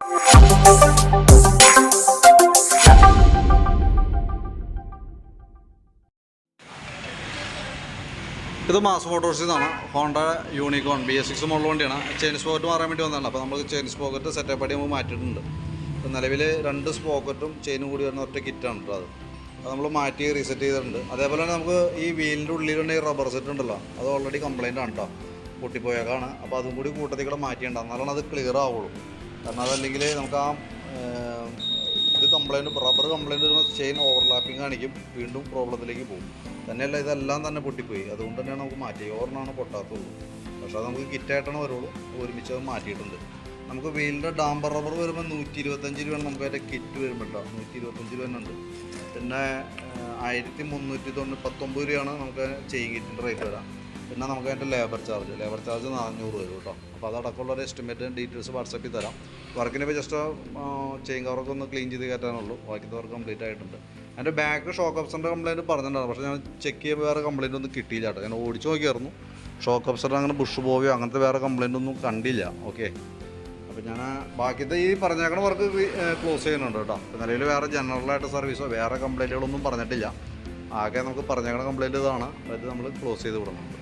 ഇത് മാസ് മോട്ടോഴ്സിൽ നിന്നാണ് Honda Unicorn B S six model വണ്ടിയാണ്. ചെയിൻ സ്പോക്കറ്റ് മാറാൻ വേണ്ടി വന്നതാണ്. അപ്പോൾ നമ്മൾ ചെയിൻ സ്പോക്കറ്റ് സെറ്റപ്പ് ആയിട്ട് നമ്മൾ മാറ്റിയിട്ടുണ്ട്. അപ്പോൾ നിലവിൽ രണ്ട് സ്പോക്കറ്റും ചെയിനും കൂടി വരുന്ന ഒറ്റ കിറ്റാണ് കേട്ടോ അത്. അത് നമ്മൾ മാറ്റി റീസെറ്റ് ചെയ്തിട്ടുണ്ട്. അതേപോലെ തന്നെ നമുക്ക് ഈ വീലിന്റെ ഉള്ളിലുണ്ട് ഈ റബ്ബർ സെറ്റ് ഉണ്ടല്ലോ അത് ഓൾറെഡി കംപ്ലൈന്റ് ആണ് കേട്ടോ പൊട്ടിപ്പോയേക്കാണ്. അപ്പോൾ അതും കൂടി കൂട്ടത്തിൽ കൂടെ മാറ്റിയിട്ടുണ്ട്. എന്നാലാണ് അത് ക്ലിയർ ആവുള്ളൂ. കാരണം അതല്ലെങ്കിൽ നമുക്ക് ആ ഇത് കംപ്ലൈന്റ് റബ്ബർ കംപ്ലൈന്റ് വരുമ്പോൾ ചെയിൻ ഓവർലാപ്പിംഗ് കാണിക്കും വീണ്ടും പ്രോബ്ലത്തിലേക്ക് പോകും. തന്നെയല്ല ഇതെല്ലാം തന്നെ പൊട്ടിപ്പോയി. അതുകൊണ്ട് തന്നെയാണ് നമുക്ക് മാറ്റി. ഓർണാണ് പൊട്ടാത്തുള്ളൂ പക്ഷേ അത് നമുക്ക് കിറ്റായിട്ടാണ് വരുള്ളൂ. ഒരുമിച്ച് അത് മാറ്റിയിട്ടുണ്ട്. നമുക്ക് വീലിന്റെ ഡാംബർ റബ്ബർ വരുമ്പോൾ നൂറ്റി ഇരുപത്തഞ്ച് രൂപയാണ് നമുക്ക് അതിന്റെ കിറ്റ് വരുമ്പോൾ കേട്ടോ നൂറ്റി ഇരുപത്തഞ്ച് രൂപ തന്നെ ഉണ്ട് പിന്നെ ആയിരത്തി മുന്നൂറ്റി തൊണ്ണൂറ്റി പത്തൊമ്പത് രൂപയാണ് നമുക്ക് ചെയിൻ കിറ്റിന്റെ റേറ്റ് വരാം. പിന്നെ നമുക്ക് അതിന്റെ ലേബർ ചാർജ് ലേബർ ചാർജ് നാനൂറ് വരും കേട്ടോ. അപ്പോൾ അതടക്കമുള്ള ഒരു എസ്റ്റിമേറ്റ് ഡീറ്റെയിൽസ് വാട്സപ്പിൽ തരാം. വർക്കിന് ഇപ്പോൾ ജസ്റ്റ് ചെയിൻ കവറൊക്കെ ഒന്ന് ക്ലീൻ ചെയ്ത് കയറ്റാനുള്ളൂ. ബാക്കി വർക്ക് കംപ്ലീറ്റ് ആയിട്ടുണ്ട്. എന്റെ ബാക്ക് ഷോക്ക് അപ്സറിന്റെ കംപ്ലയിന്റ് പറഞ്ഞിട്ടുണ്ടായിരുന്നു. പക്ഷേ ഞാൻ ചെക്ക് ചെയ്യുമ്പോൾ വേറെ കംപ്ലയിന്റ് ഒന്നും കിട്ടിയില്ല കേട്ടോ. ഞാൻ ഓടിച്ച് നോക്കിയായിരുന്നു. ഷോക്ക് അപ്സറിന് അങ്ങനെ ബുഷ് പോവുകയോ അങ്ങനത്തെ വേറെ കംപ്ലയിന്റ് ഒന്നും കണ്ടില്ല. ഓക്കെ അപ്പോൾ ഞാൻ ബാക്കിയത്തെ ഈ പറഞ്ഞേക്കണ വർക്ക് ക്ലോസ് ചെയ്യുന്നുണ്ട് കേട്ടോ. നിലവിൽ വേറെ ജനറലായിട്ട് സർവീസോ വേറെ കംപ്ലയിന്റുകളൊന്നും പറഞ്ഞിട്ടില്ല. ആകെ നമുക്ക് പറഞ്ഞേക്കണ കംപ്ലയിന്റ് ഇതാണ്. അതായത് നമ്മൾ ക്ലോസ് ചെയ്ത് വിടുന്നുണ്ട്.